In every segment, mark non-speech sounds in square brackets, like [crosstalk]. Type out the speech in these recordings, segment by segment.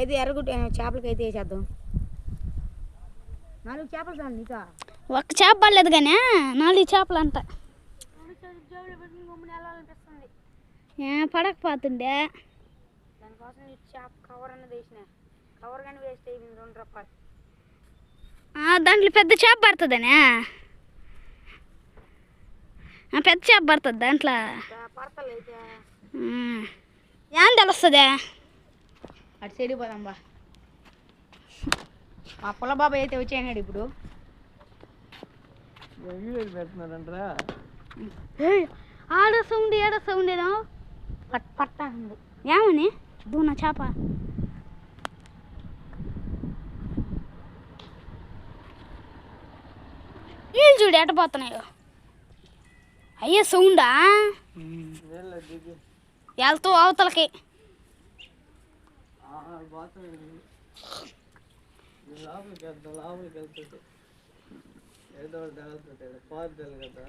ఏది ఎర్రగుడ్డ చేపలకి అయితే వేసేద్దాం. నాలుగు చేపలు చాలు నీకా? ఒక్క చేప పడలేదు కానీ నాలుగు చేపలు అంట. పడకపోతుండే. దానికోసం చేప కవర్ అన్నది వేసిన. కవర్ కానీ వేస్ట్ అయిపోయింది రెండు రూపాయలు? దాంట్లో పెద్ద చేప పడుతుందనే? పెద్ద చేప పడుతుంది దాంట్లో. ఏం తెలుస్తుంది? అటు సైడ్ పోదాం బా. మా పొల బాబాయ్ అయితే వచ్చేయనాడు ఇప్పుడు. పెడుతున్నారంటరా? ఆడ సౌండ్ ఏడ సౌండ్ ఏదో? పట్ పట్ట ఉంది. ఏమని? దూన చేప. నీళ్ళు చూడు ఎట పోతున్నాయో. అయ్యే సౌండా? వెళ్తూ అవతలకి. లోపలికి వెళ్తాం లోపలికి వెళ్తుంటే ఏదో కదా.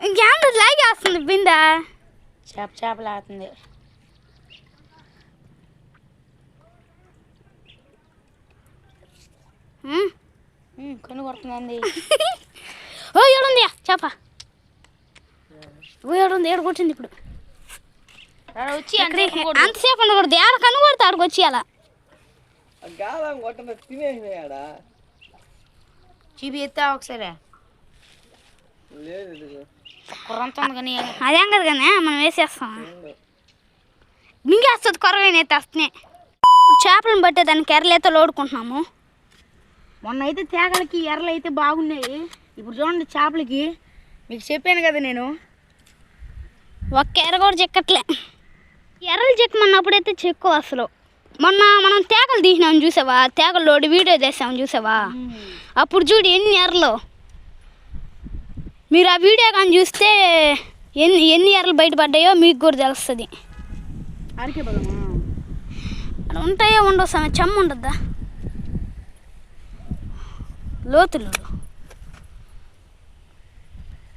ఇంకేంత బిందా? చేప చేపలు ఆడుతుంది కన్ను కొడుతుందండి. [laughs] ఓ ఏడుంది చేప. ఓ ఏడుంది ఏడు కొట్టింది ఇప్పుడు. వచ్చి అంతసేపు ఉండకూడదు. ఏడ కన్ను కొడితే ఆడికి వచ్చి అలా. ఆ గాలం కొట్టన తినేసినాయాడా చూపి ఎత్తా ఒకసారి. ఉంది అదేం కదా కానీ మనం వేసేస్తాం. మింగేస్తుంది కొరవైన ఎత్తేస్తున్నాయి చేపలను బట్టే దానికి ఎర్రలేతో లోడుకుంటున్నాము. మొన్న అయితే తేగలకి ఎర్రలు అయితే బాగున్నాయి. ఇప్పుడు చూడండి చేపలకి. మీకు చెప్పాను కదా నేను. ఒక్క ఎర్ర కూడా చెక్కట్లే. ఎర్రలు చెక్కమన్నప్పుడైతే చెక్కు అసలు. మొన్న మనం తేగలు తీసినాం చూసావా? తేగలు లోడి వీడియో చేసాం చూసావా? అప్పుడు చూడు ఎన్ని ఎర్రలు. మీరు ఆ వీడియో కానీ చూస్తే ఎన్ని ఎన్ని ఎర్రలు బయటపడ్డాయో మీకు కూడా తెలుస్తుంది. ఉంటాయో ఉండవు సమయం చెమ్మ ఉండద్దా? లోతులు.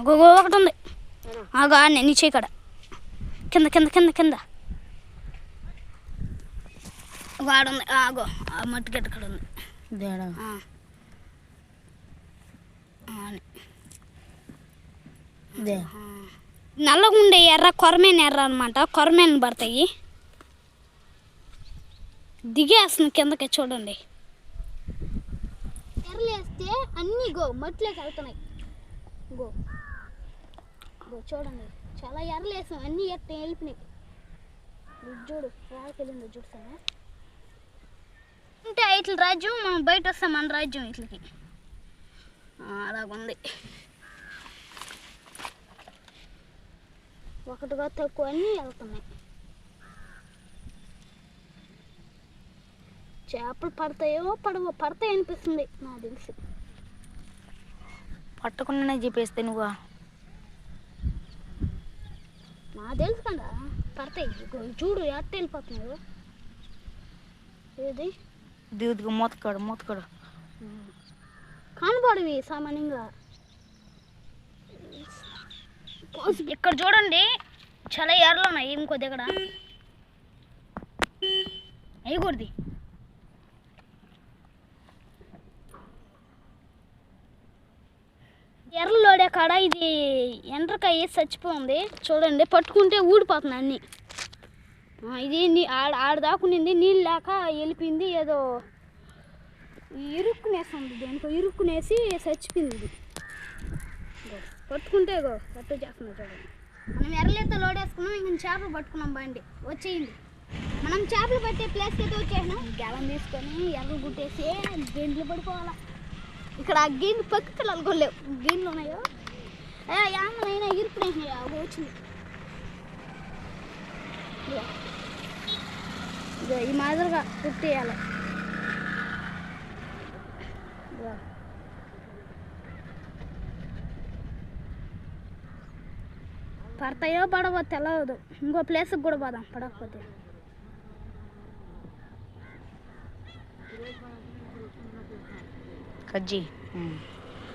ఒక్కొక్క ఒకటి ఉంది. ఆగో ఆడనే నీ చేయి కాడ. కింద కింద కింద కింద. వాడుంది. ఆగో. ఆ మట్టి గడ్డ కాడ ఉంది. దేడా? ఆ. ఆనే. దే. నల్లగా ఉండే ఎర్ర కొరమేన ఎర్ర అనమాట కొరమేన పడతాయి. దిగేస్తుంది కిందకి చూడండి. ఎర్రలు వేస్తే అన్నీ గో మట్టిలోకి వెళ్తున్నాయి. గో. గో చూడండి. చాలా ఎర్రలు వేసాం. అన్నీ ఎట్ట వెళ్ళిపోయినాయి చూడు రాకెళ్ళిందో చూస్తాను అంటే ఇట్ల రాజ్యం మనం బయట వస్తాం మన రాజ్యం ఇట్లకి. అలాగుంది ఒకటిగా తక్కువ అన్నీ వెళ్తున్నాయి. చేపలు పడతాయో పడవ పడతాయి అనిపిస్తుంది నాకు తెలిసి. పట్టకుండానే చెప్పేస్తే నువ్వు నాకు తెలుసు కదా? పడతాయి. చూడు ఎట్ట వెళ్ళిపోతున్నాడు ఏది? దిగుదిగు మూతకాడు మూతకాడు. కనబడవి సామాన్యంగా. ఇక్కడ చూడండి చాలా ఎర్రలు ఉన్నాయి ఇంకో దగ్గర. వేయకూడదు. కాడ ఇది ఎండ్రకాయ చచ్చిపోయింది. చూడండి పట్టుకుంటే ఊడిపోతుంది అన్ని. ఇది నీ ఆడ ఆడ దాకునింది నీళ్ళు లేక వెళ్ళిపోయింది ఏదో ఇరుక్కునేస్తుంది. దేనికో ఇరుక్కునేసి చచ్చిపోయింది. ఇది పట్టుకుంటే గో పట్టు చేస్తున్నా చూడండి. మనం ఎర్రలేత లోడేసుకున్నాం ఇంక చేపలు పట్టుకున్నాం బండి. వచ్చేయండి. మనం చేపలు పట్టే ప్లేస్కి అయితే వచ్చేసినాం. గెలం తీసుకొని ఎర్రలు గుట్టేసి గిండ్లు పడిపోవాలా. ఇక్కడ ఆ గేండ్లు పక్క పిల్లలు కూడా లేవు ఉన్నాయో? యామలైనా ఇరుక్కునేసినాయి అవి వచ్చింది. ఈ మాదిరిగా కుట్టేయాలి. పడతాయో పడవో తెలియదు ఇంకో ప్లేస్కి కూడా పోదాం పడకపోతే. కజ్జి.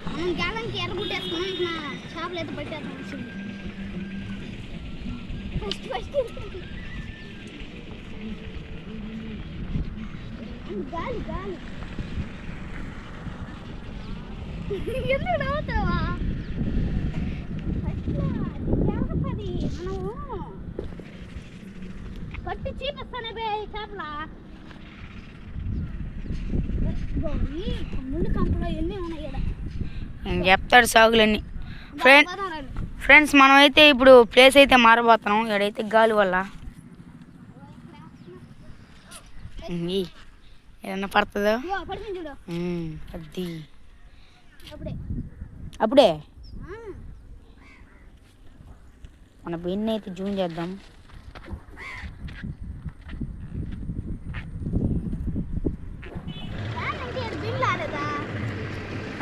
మనం గాలంకి ఎర్రగుట్టేసుకున్నాం ఇంకా చేపలు అయితే పట్టేస్తాం వచ్చింది. ఫస్ట్ ఫస్ట్ గాలి గాలి. ఎందుకు నవ్వుతావా? అట్లా చేపది మనము పట్టి చీపిస్తానే బే చేపల. ఈ ముళ్ళు కంపలో ఎన్ని ఉన్నాయి కదా చెప్తాడు సాగులన్నీ. ఫ్రెండ్. ఫ్రెండ్స్ మనం అయితే ఇప్పుడు ప్లేస్ అయితే మారబోతున్నాం. ఇక్కడైతే గాలి వల్ల. ఏదన్నా పడుతుందో? అది అప్పుడే. మన బిన్ అయితే జూమ్ చేద్దాం.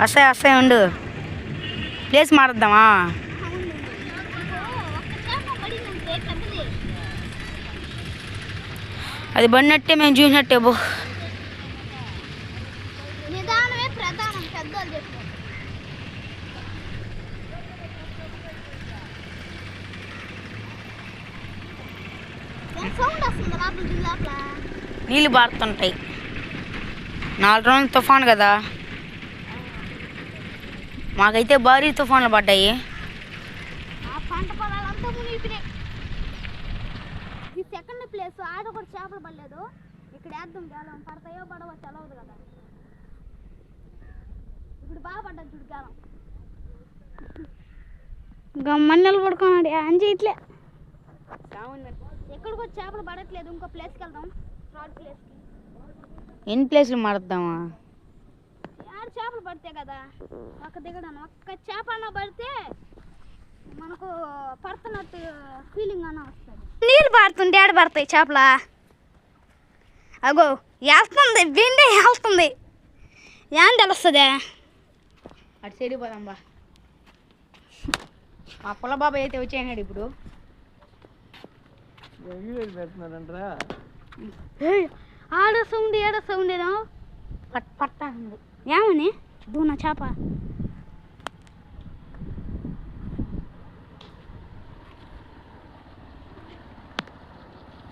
వస్తాయి వస్తాయి ఉండు. ప్లేస్ మారుద్దామా? అది పడినట్టే మేము చూసినట్టే బో. నీళ్ళు పారుతుంటాయి నాలుగు రోజులు తుఫాన్ కదా. మాకైతే భారీ తుఫాన్లు పడ్డాయి. సెకండ్ ప్లేస్ ఆడ కూడా చేపలు పడలేదు. ఇక్కడ వేద్దాం గాలం. పడతాయో పడవో తెలవదు కదా. ఇప్పుడు బాగా పడ్డది చూడు గాలం. గమ్మన్నెలు పడుకున్నాడు అంజి ఇట్లే ఎక్కడికి వచ్చి చేపలు పడట్లేదు. ఇంకో ప్లేస్కి వెళ్దాం. థర్డ్ ప్లేస్కి ఎన్ని ప్లేస్లు మారుద్దామా? ఆడ చేపలు పడితే కదా ఒక్క దిగడాను ఒక్క చేప అన్న పడితే మనకు పడుతున్నట్టు ఫీలింగ్ అన్న వస్తుంది. నీళ్ళు పడుతుంటే ఆడ పడతాయి చేపల? అగో వెళ్తుంది బిందె వెళ్తుంది ఏం తెలుస్తుంది? అటు సైడ్ పోదాం బా. మా పొల బాబాయ్ అయితే వచ్చేసినాడు ఇప్పుడు. ఆడ సౌండ్ ఏడ సౌండ్ ఏదో పట్ పట్ట ఉంది. ఏమని దూన చేప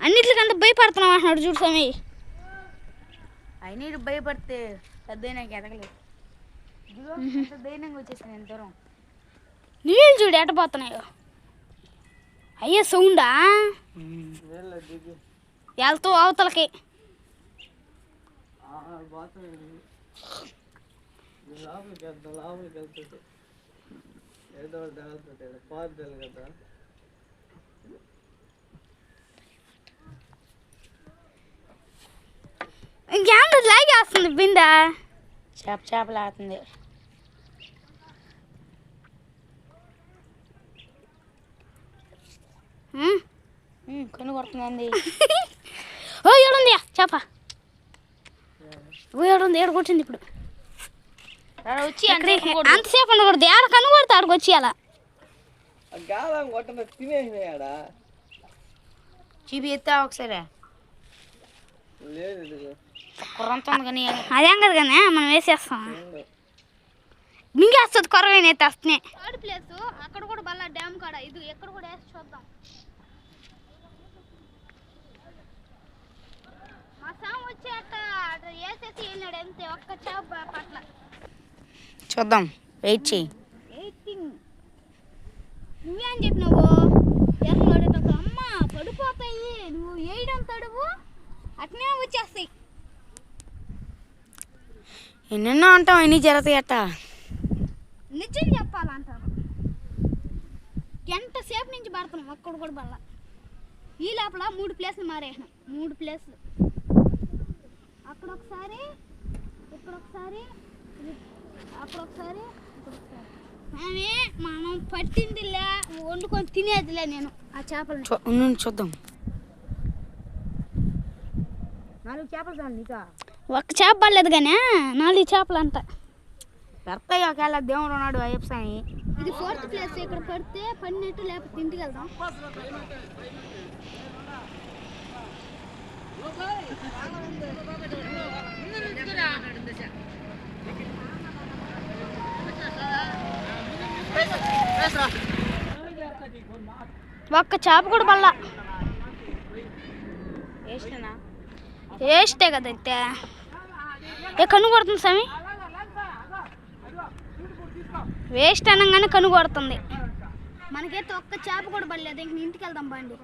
అన్నిటికంటే భయపడుతున్నాం అంటున్నాడు చూడు స్వామి అయినా భయపడితే పెద్ద నాకు ఎదగలేదు ధైర్యంగా వచ్చేసాను ఎంత దూరం నీళ్ళు చూడు ఎట్టపోతున్నాయో అయ్యే సౌండా వెళ్తూ అవతలకి ఆ, బాత్రూమ్ ఇది. ఇది లోపలికి వెళ్తాం లోపలికి ఏదో పారుదల కదా. లాగేస్తుంది బిందా? చేప చేపలు ఆడుతుంది కన్ను కొడుతుంది [laughs] ఓ ఏడుంది చేప. ఓ ఏడుంది ఏడు కొట్టింది ఇప్పుడు. వచ్చి? అంతసేపు ఉండకూడదు. ఏడ కన్ను కొడితే ఆడికి వచ్చి అలా? గాలం కొట్టన తినేసినాయాడా? చీపి ఎత్తా ఒకసారి. లేదు కుర్రంత ఉంది కానీ అదేం కదా కానీ మనం వేసేస్తాం. మింగేస్తుంది కొరవైన అయితే వస్తున్నాయి థర్డ్ ప్లేస్ అక్కడ కూడా బల్ల డ్యామ్ కాడ ఇది ఎక్కడ కూడా వేసి చూద్దాం. మా సామ్ వచ్చి అట్ట వేసేసి వెళ్ళాడు అంతే ఒక్క చేప పట్ల. చూద్దాం. వెయిట్ చేయి నువ్వేం చెప్పినావు. అమ్మ పడిపోతాయి. నువ్వు వేయడం తడువు. అట్నే వచ్చేస్తాయి. ఎన్నెన్నో అంటాం ఎన్ని జరుగుతాయి అట్ట? నిజం చెప్పాలంటారు గంట సేపు నుంచి పడుతున్నాం ఒక్కడు కూడా బల్ల ఈ లోపల మూడు ప్లేస్లు మారేసినాం. మూడు ప్లేస్లు అక్కడ ఒకసారి ఇక్కడ ఒకసారి ఒకసారి ఆమె మనం పట్టిందిలే వండుకొని తినేదిలే నేను. ఆ చేపలని చూ- ఉండు, చూద్దాం. నాలుగు చేపలు చాలు నీకా? ఒక్క చేప పడలేదు కానీ నాలుగు చేపలు అంట పెడతాయి ఒకవేళ దేవుడు ఉన్నాడు అయ్యప్ప స్వామి ఇది ఫోర్త్ ప్లేస్ ఇక్కడ పడితే పడినట్టు లేకపోతే ఇంటికి వెళ్దాం ఒక్క చేప కూడా వేస్టేనా వేస్టే కదా అయితే. ఏ కన్ను కొడుతుంది స్వామి? వేస్ట్ అనగానే కన్ను కొడుతుంది. మనకైతే ఒక్క చేప కూడా పడలేదు. ఇంక ఇంటికి వెళ్దాం బండి.